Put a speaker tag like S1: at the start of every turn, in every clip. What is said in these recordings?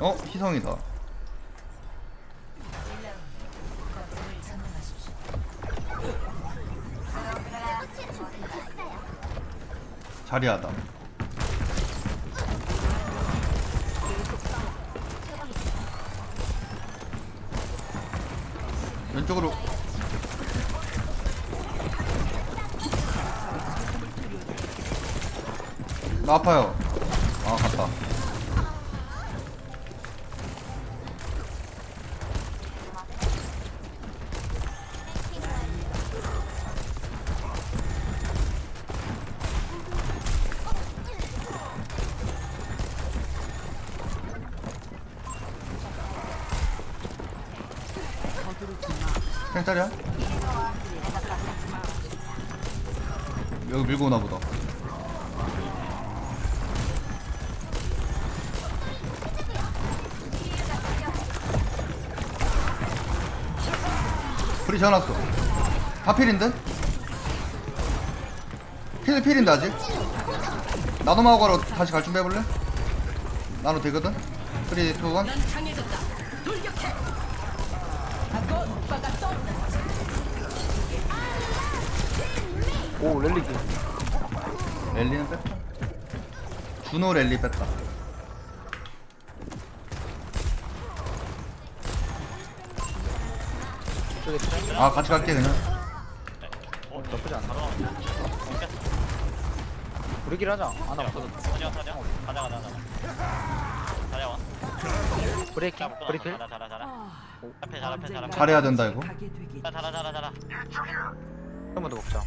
S1: 어, 희성이다. 자리하다. 왼쪽으로. 나 아파요. 아, 갔다. 팽짜리야? 여기 밀고 오나 보다. 프리 전화왔어. 다 필인데? 필, 필인데 아직? 나도 마우가로 다시 갈 준비 해볼래? 나도 되거든? 3, 2, 1
S2: 오 랠리기
S1: 랠리는 뺐다. 준호 랠리 뺐다.
S2: 저기
S1: 아 같이 갈게 그냥.
S2: 어 나쁘지 않아 우리 길 하자. 하나 없어도.
S3: 서려 서려 가자 가자 가자. 가자 와.
S2: 브레이킹? 브레이클
S3: 자라 자라 자라 앞에 잘 앞에 잘 앞에
S1: 잘해야 된다 이거.
S3: 잘 잘아 잘아 잘아.
S2: 한번 더 먹자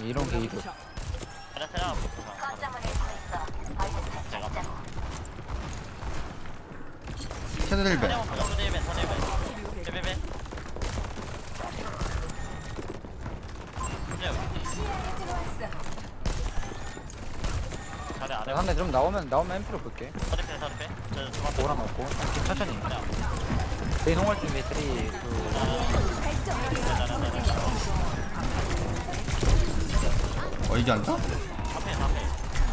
S2: 이런 게이도
S3: 잘아 잘아 제가
S1: 캐드릴 배.
S3: 잘해
S2: 안해. 한대 그럼 나오면 나오면 앰프로 볼게.
S3: 어디 빼,
S2: 보라 먹고 천천히 그냥. 메인 준비 3
S1: 2어 이게 안 타?
S3: 다 빼, 다 빼.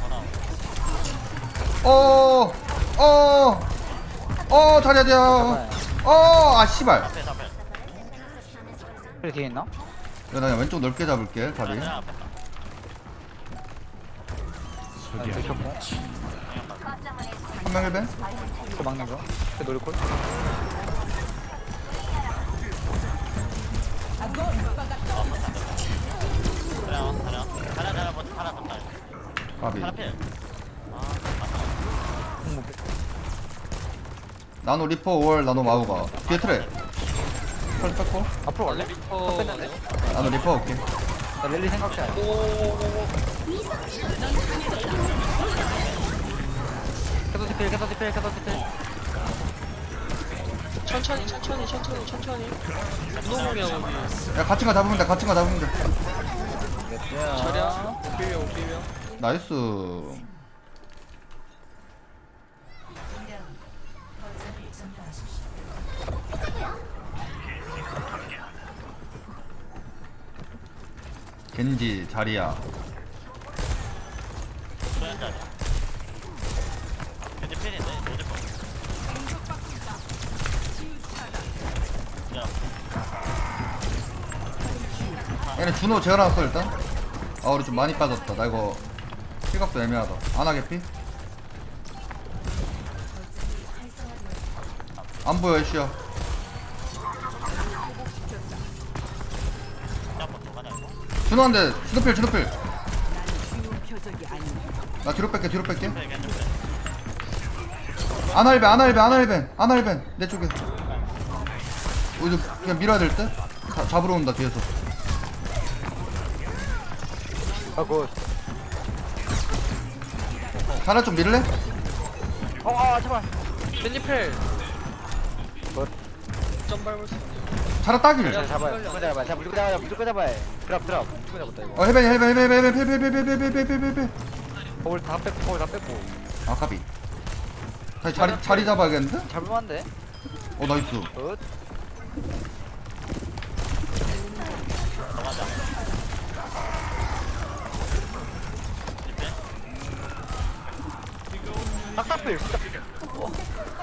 S3: 전화.
S1: 어, 어, 어 다리야 돼요. 어. 어, 아 씨발.
S3: 다 빼, 다 빼.
S2: 그래 뒤에 있나?
S1: 야, 나 그냥 왼쪽 넓게 잡을게 다리.
S3: 그냥 앞에 다.
S2: 아, 뒤에 있다
S1: 한명 1벤?
S2: 그 막는 거그
S1: 까비.
S3: 자라 필
S1: 나노 리퍼 5월, 나노 마우가. 뒤에 트레. 펄 뺐고.
S2: 앞으로 갈래? 어 뺐는데?
S1: 나노 리퍼 올게.
S2: 나 랠리 생각해. 캐서 디필 캐서 디 필 캐서 디 필
S4: 천천히 천천히 천천히 천천히 운동명 여기
S1: 야, 같이 가 잡으면 돼, 같이 가 잡으면 돼.
S4: 자랴 오비명 오비명
S1: 나이스. 겐지, 자리야. 얘네 준호 재워놨어, 일단. 아, 우리 좀 많이 빠졌다. 나 이거 킬각도 애매하다. 안 하겠피? 안 보여, 이씨야. 준호한테, 준호필, 준호필. 나 뒤로 뺄게, 뒤로 뺄게. 아날벤, 아날벤, 아날벤, 아날벤. 내 쪽에. 우리 그냥 밀어야 될 때? 자, 잡으러 온다, 뒤에서.
S2: 아 그거
S1: 하나 좀 밀래?
S2: 어아 제발
S4: 맨니펠
S2: 뭐?
S4: 점 밟을 수 있네
S1: 자라 따길.
S2: 잘 잡아요 무조건 잡아요 잡아 무조건 잡아요 무조건 잡아요 드랍 드랍 무조건 잡았다 이거
S1: 어, 해변, 해변, 해변, 해변, 해변, 해변, 해변, 해변, 해변, 해변, 해변.
S2: 거울 다 뺐고 거울 다 뺐고
S1: 아, 카비. 다시 자리, 자리 잡아야겠는데?
S2: 잡을만한데?
S1: 어 나이스
S2: 굿 필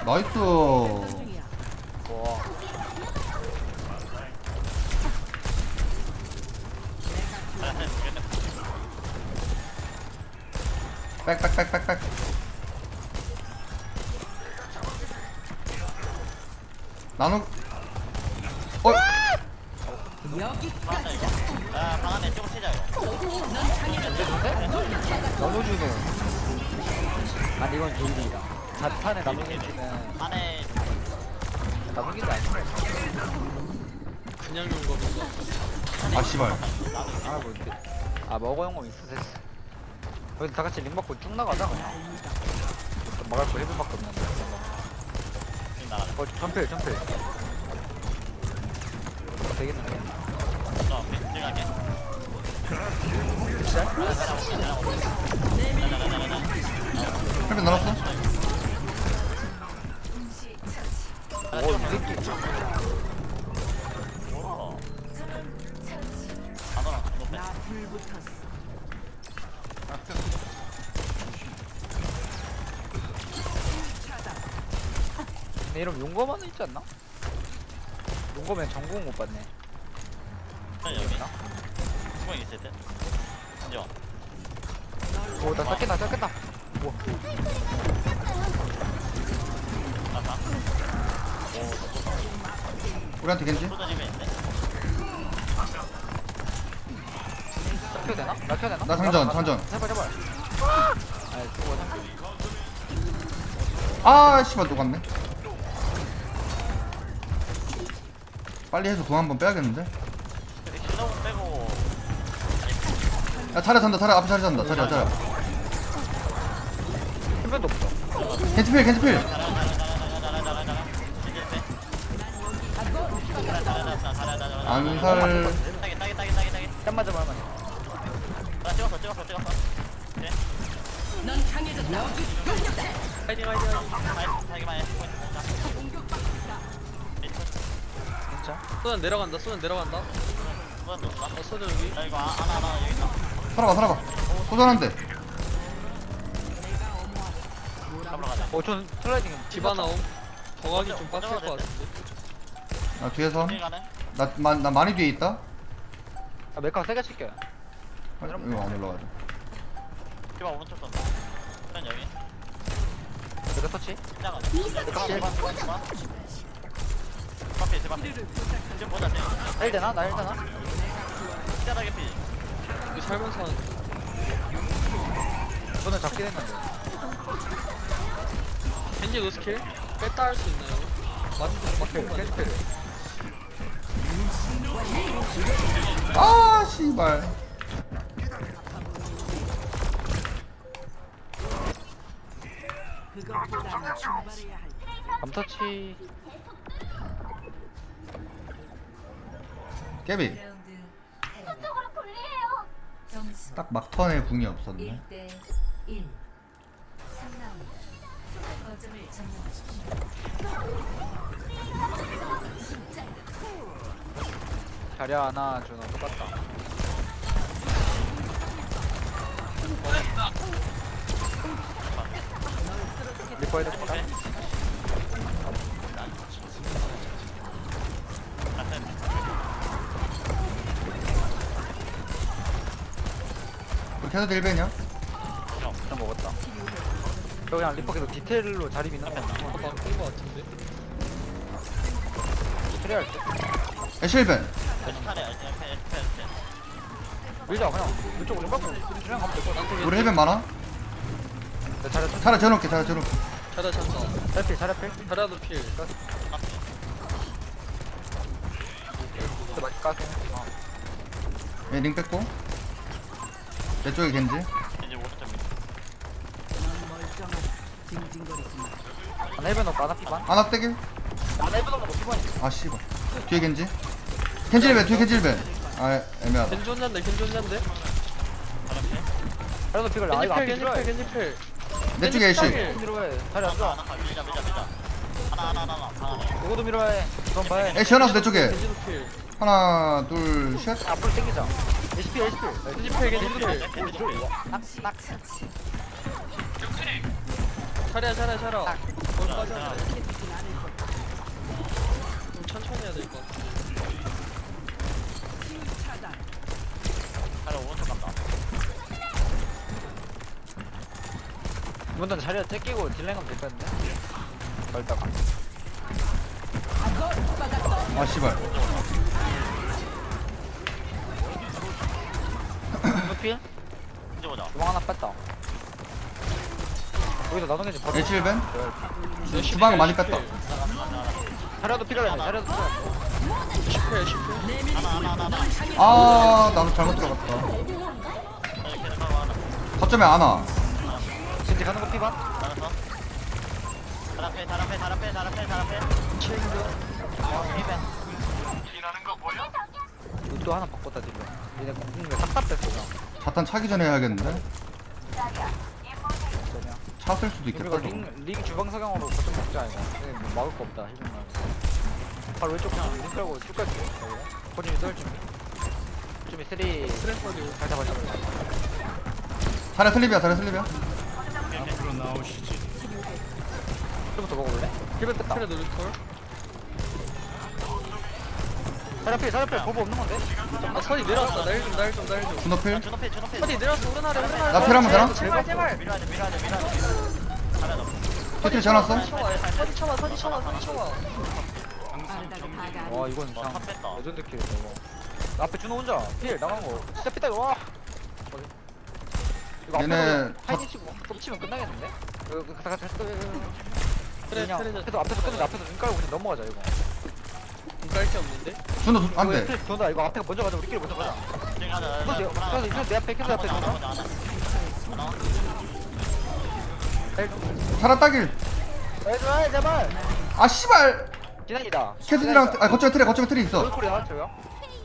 S1: 나이스
S2: 와
S1: 빽빽빽빽빽 나누 어?
S3: 이거. 야, 방 안에 조금 치자, 이거.
S2: 나눠주는 아니 이건 개인이다. 자탄에 나눠주는
S3: 안에
S2: 나눠준 게 아니야
S4: 그냥 용 거면서
S1: 아 씨발.
S2: 아 뭔데. 아 먹어 용공 있어 됐어 여기 다 같이 링 먹고 쭉 나가자 그냥. 막을 거 1분밖에 없는데.
S3: 나가네.
S2: 어 점필 점필 어, 되겠는데
S3: 저, 오케이. 들어갈게.
S1: 헬멧.
S2: 근데 이러면 용검하는 있지 않나? 용검엔 전공 못
S3: 있나? 수공 있을 때. 인정.
S2: 오나 닦겠다 닦겠다
S3: 나다.
S1: 우리한테 겐지?
S3: 소자 집에 있네.
S2: 낚여 되나? 낚여 되나?
S1: 나 장전, 장전.
S2: 제발 제발 아이 수고 장전
S1: 아 씨발 녹았네 빨리 해서 돈한번 빼야겠는데?
S3: 실력 빼고.
S1: 야 차례 산다 차례 앞에 차례 산다 차례 차례
S2: 한 번도 없어. 땀 맞아 말만
S3: 나 찍었어, 찍었어, 찍었어. 네.
S2: 진짜?
S4: 내려간다 소연 내려간다
S3: 놓을까?
S4: 어 여기
S3: 야, 이거 아- 하나, 하나, 여기 있다.
S1: 소전한데
S3: 잡으러 가자.
S2: 어전 슬라이딩
S4: 디바나옴 정하기 좀 빡셀 것 같은데
S1: 나 뒤에서
S3: 어디 가네?
S1: 나, 마, 나 많이 뒤에 있다
S2: 아 메카 세게 칠게요
S1: 아, 이거 안 올라가죠
S3: 디바 오른쪽 쏜다. 수건 여기.
S2: 메카 터치
S3: 시작하네. 디바, 디바, 디바. 디바 피, 디바 피. 지금 보자, 지금.
S2: 날 되나? 날 되나?
S3: 시작하게 피.
S4: 살면서 하는데
S2: 저는 잡긴 했는데.
S4: 겐지 노 스킬? 뺐다 할 수 있나요? 맞는 맞는
S2: 캐스필
S1: 아 씨발.
S2: 감터치.
S1: 깨비
S5: 저쪽으로 돌리에요. 점수
S1: 딱 막턴에 궁이 없었네
S5: 1대 1. 3라운드. 거점을 점령하십시오.
S2: 자리야 하나 준호 똑같다 리퍼 헤드 똑같
S1: 캐서 딜벤이야?
S2: 좀 먹었다. 저 그냥 리퍼 계속 디테일로 자리 믿는 거
S4: 아까 바꾼 것 같은데?
S2: 트레 할 때?
S1: 애쉬 일벤.
S3: 에스파레, 에스파레, 에스파레.
S2: 밀자 그냥. 이쪽으로 리퍼 그냥 가면 같아.
S1: 우리 헬벤 많아?
S2: 내 자리 쳤
S1: 차례 재놓을게 차례 재놓을게.
S4: 자라 잔다
S2: 자리 필 자리 필.
S4: 자라도 필.
S2: 까서 어.
S1: 얘링 뺐고 내 쪽에 겐지?
S3: 이제 오른쪽 밑.
S2: 안 해변 없고 안 앞이반?
S1: 아나 떼길
S2: 안 해변 없고 피반이
S1: 아 씨발. 뒤에 겐지? 겐지일벤 뒤에 겐지일벤 아 애매하다.
S4: 겐지 혼잔데 겐지 혼잔데?
S2: 그래도 픽을 아
S4: 겐지
S2: 이거
S4: 필
S2: 앞에
S4: 겐지
S2: 들어야 필해
S4: 겐지 필.
S1: 내 쪽에 애쉬.
S2: 뒤로 해 자리 안
S3: 하나,
S2: 좋아.
S3: 하나, 밀자, 밀자, 밀자. 하나 하나 하나 하나 방 안에
S2: 누구도 밀어야 해. 그럼 봐야 해.
S1: 에 시원하서 내 쪽에.
S4: 겐지도 필.
S1: 하나 둘셋.
S2: 앞으로 당기자 HP HP
S4: 겐지 필 겐지 필
S3: 겐지 좀
S2: 낙낙
S5: 처치.
S4: 차례야 차례야 차례야 거기 빠져 좀 천천히 해야 될것 같아
S3: 차례 오른쪽 간다
S2: 이번 턴 자리가 째끼고 딜랭 하면 될겠는데 멀다가
S1: 아 씨발
S2: 필?
S3: 겐지 보자.
S2: 주방 하나 뺐다. 여기서 나눠겐지 바로.
S1: H1벤?
S4: 내
S1: 주방을 많이 뺐다.
S2: 자리도 필요해 자리도 필요해.
S4: 10필 10필
S3: 하나 하나 하나 하나
S1: 아 나도 잘못 들어갔다.
S3: 하나
S1: 거점에 안와
S2: 진지 가는 거 피반
S3: 알았어 잘 앞에 잘 앞에 잘 앞에 잘 앞에 잘 앞에
S2: 또 하나 바꿨다 지금. 얘네 공중에 답답했어 그냥
S1: 자탄 차기 전에 해야겠는데? 차 쓸 수도
S2: 우리가
S1: 있겠다 저거.
S2: 링, 링 주방 사경으로 거점 먹자 이거 뭐 막을 거 없다 힐링 말. 바로 왼쪽 그냥 링 깔고 쭉 갈게. 거짓이 썰 준비 준비 쓰리.
S4: 스트레스 받이고
S2: 잘 잡아 잡아
S1: 자네 슬립이야 자네 슬립이야.
S6: 앞으로 나오시지.
S2: 좀더 먹어볼래? 힐벤 뺐다.
S4: 누를 걸
S2: 살 앞에 보보 없는 건데?
S4: 아 선이 내려왔다 날좀날좀날좀.
S1: 준호필?
S3: 준호필 준호필.
S4: 선이 내려왔어. 오른 아래 오른 아래.
S1: 나 필하면 되나?
S4: 제발 제발.
S3: 밀어야 돼 밀어야 돼 밀어야 돼. 너
S1: 터트리 전화왔어
S4: 쳐봐 선이 쳐봐 선이 쳐봐 선이 쳐봐
S2: 와 이건
S3: 탑 뺐다.
S2: 레전드 킬이다 이거. 나 앞에 준호 혼자. 필 나간 거. 진짜 뺐다 와? 이거
S1: 얘네
S2: 치고 덮치면 끝나겠는데? 이거 그- 가- 가- 가-
S4: 그래
S2: 그냥
S4: 차례
S2: 앞에서 앞에서 끝내자 앞에서 눈 깔고 그냥 넘어가자 이거
S4: 깔게 없는데?
S1: 준호
S2: 이거
S1: 안돼.
S2: 트랙 돈다 이거 앞에 먼저 가자. 우리끼리 먼저 가자. 그래서 그래서 이제 내 앞에 캐스 앞에 돈다
S3: 보자 하나 하나
S1: 자라 따길.
S2: 제발 제발.
S1: 아 씨발.
S2: 지난이다.
S1: 캐슬이랑 아 거점에 트레 거점에 트레 있어.
S2: 노르콜이야 저요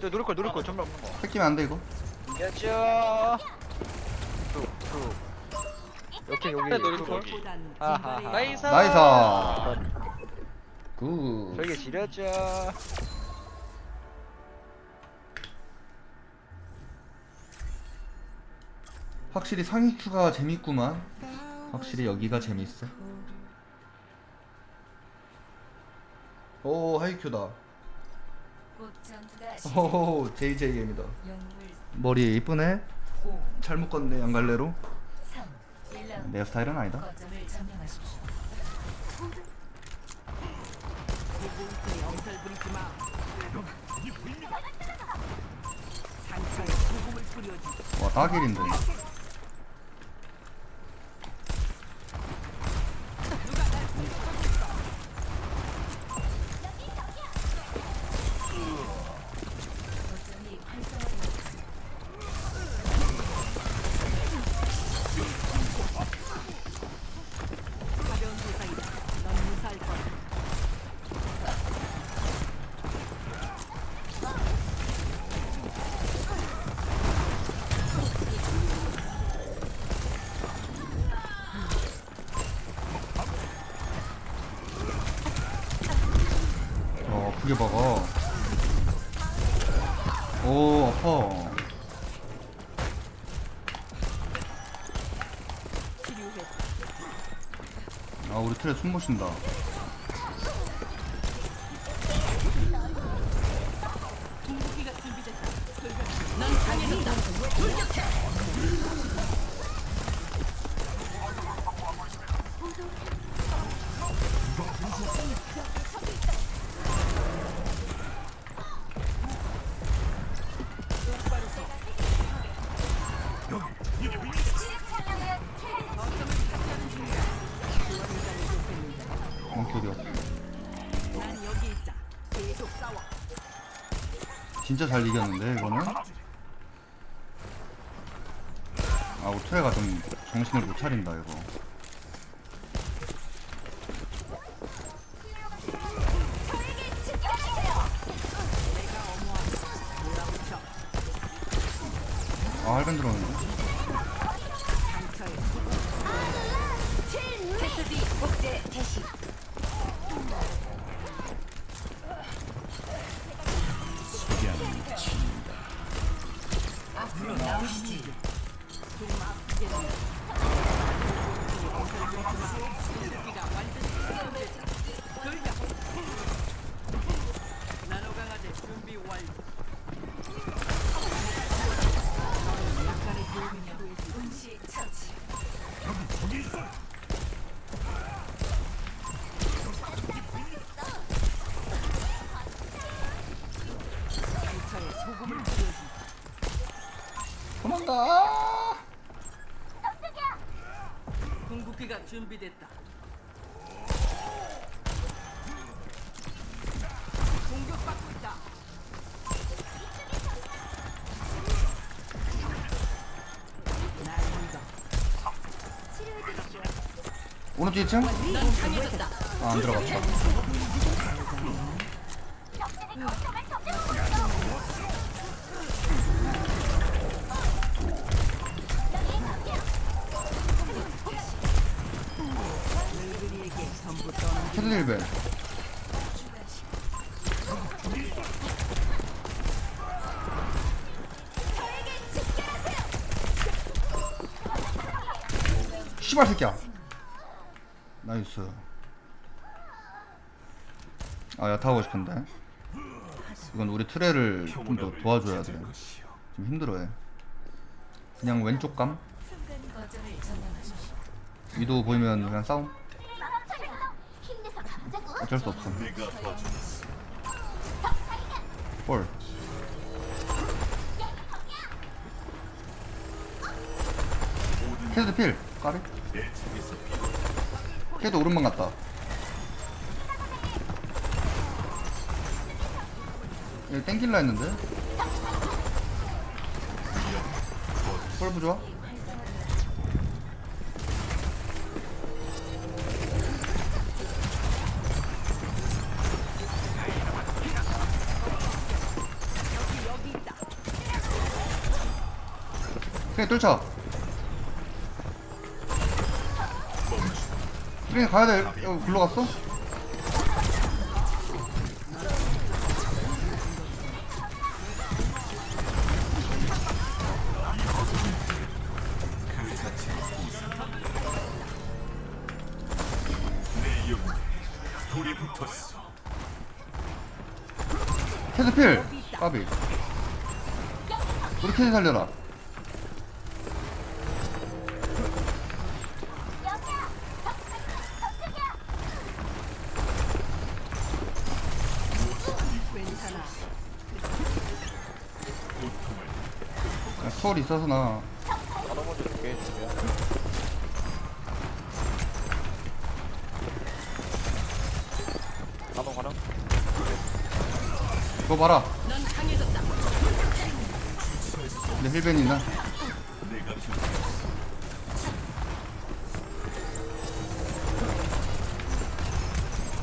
S2: 저 노르콜 노르콜. 전멸 없는 거.
S1: 뺏기면 안 돼 이거.
S2: 이겼죠 툭툭 여기
S4: 걸
S2: 아하하.
S4: 나이스.
S1: 나이스 굿
S2: 저에게 지렸죠.
S1: 확실히 상위 큐가 재밌구만. 확실히 여기가 재밌어. 오 하이큐다. 오 JJM이다. 머리 이쁘네?
S5: 5,
S1: 잘 묶었네 양갈래로.
S5: 3, 1라운드
S1: 내 스타일은 아니다 따길인데 아프게 박아. 오 아파. 아 우리 틀에 숨 모신다 갔어 진짜 잘 이겼는데 이거는? 아 우트레가 좀 정신을 못 차린다 이거. 아 할벤 들어오는
S7: Acoustique.
S1: 오른쪽 2층? 아, 안 들어갔다. 나이스. 아 야타 하고 싶은데. 이건 우리 트레를 좀 더 도와줘야 돼. 좀 힘들어해. 그냥 왼쪽 감. 위도 보이면 그냥 싸움. 어쩔 수 없어. 볼. 캐드 필. 까리. 캐드 오른만 갔다. 얘 땡길라 했는데. 볼 부좋아. 그래 뚫쳐 그래 가야돼. 여기 굴러갔어? 캐드필. 까비. 우리 캐드 살려라 야, 수월 있어서 나
S2: 나도 먼저 줄게 준비야 나도 가능?
S1: 이거 봐라 내 힐벤 있나?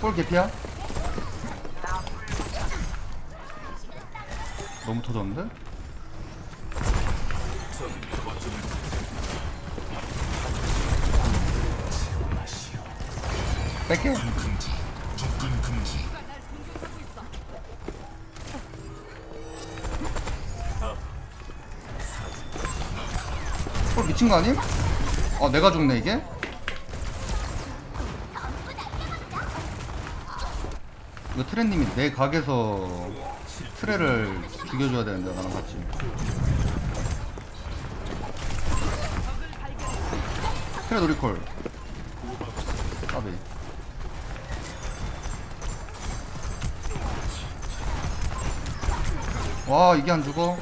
S1: 볼 개피야? 너무 터졌는데? 뺄게 볼 미친 거 아님? 아 내가 죽네 이게? 이거 트레님이 내 각에서 트레를 죽여줘야 되는데 나랑 같이 트레 놀이콜 까비 와 이게 안 죽어?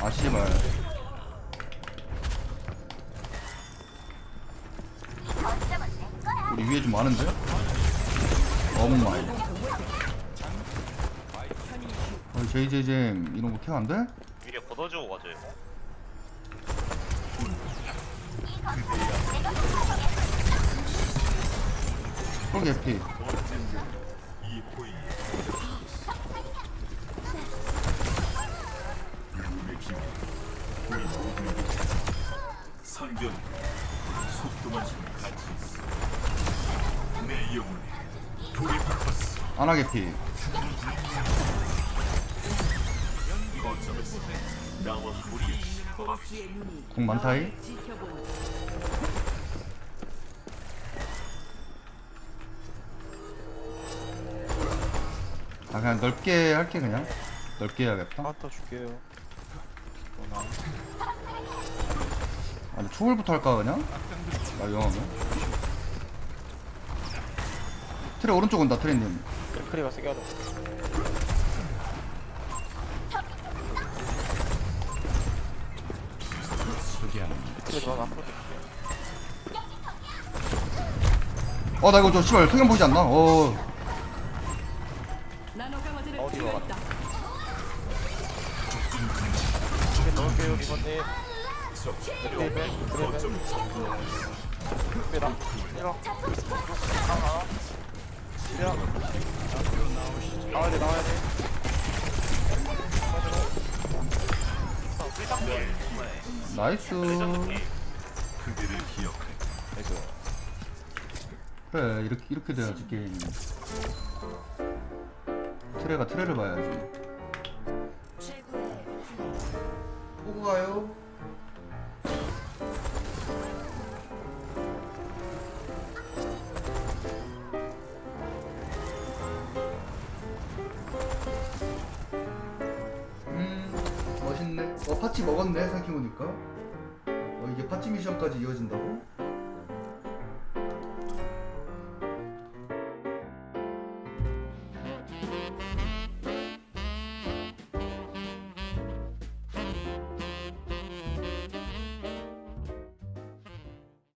S1: 아 씨발 우리 위에 좀 많은데? 너무 많이 어, JJ잼 이런 거 케어 안 돼?
S3: 위에 걷어주고 가죠 이거
S1: 홀 개피
S6: 상견 속도만 좀 같이 있어 내 영혼에 돌입했어
S1: 아나 개피.
S6: 거점에서 나와
S7: 눈이
S1: 공 많다이 아 그냥 넓게 할게 그냥. 넓게 해야겠다.
S2: 한타 줄게요.
S1: 아니 초월부터 할까 그냥? 나 영하면 트레 오른쪽 온다 트레님
S2: 크리가 세게 하자.
S8: 그래도 앞으로
S1: 어 나 이거 저 씨발 성형 보이지 않나? 어
S8: 넣을게요 리버님. 나와야 돼
S1: 나이스
S6: 그대를 기억해.
S8: 나이스.
S1: 그래 이렇게 이렇게 돼야지 게임이. 트레가 트레를 봐야지 보고 가요. 음 멋있네. 어 파치 먹었네 생각해보니까. 어 이게 파치 미션까지 이어진다고?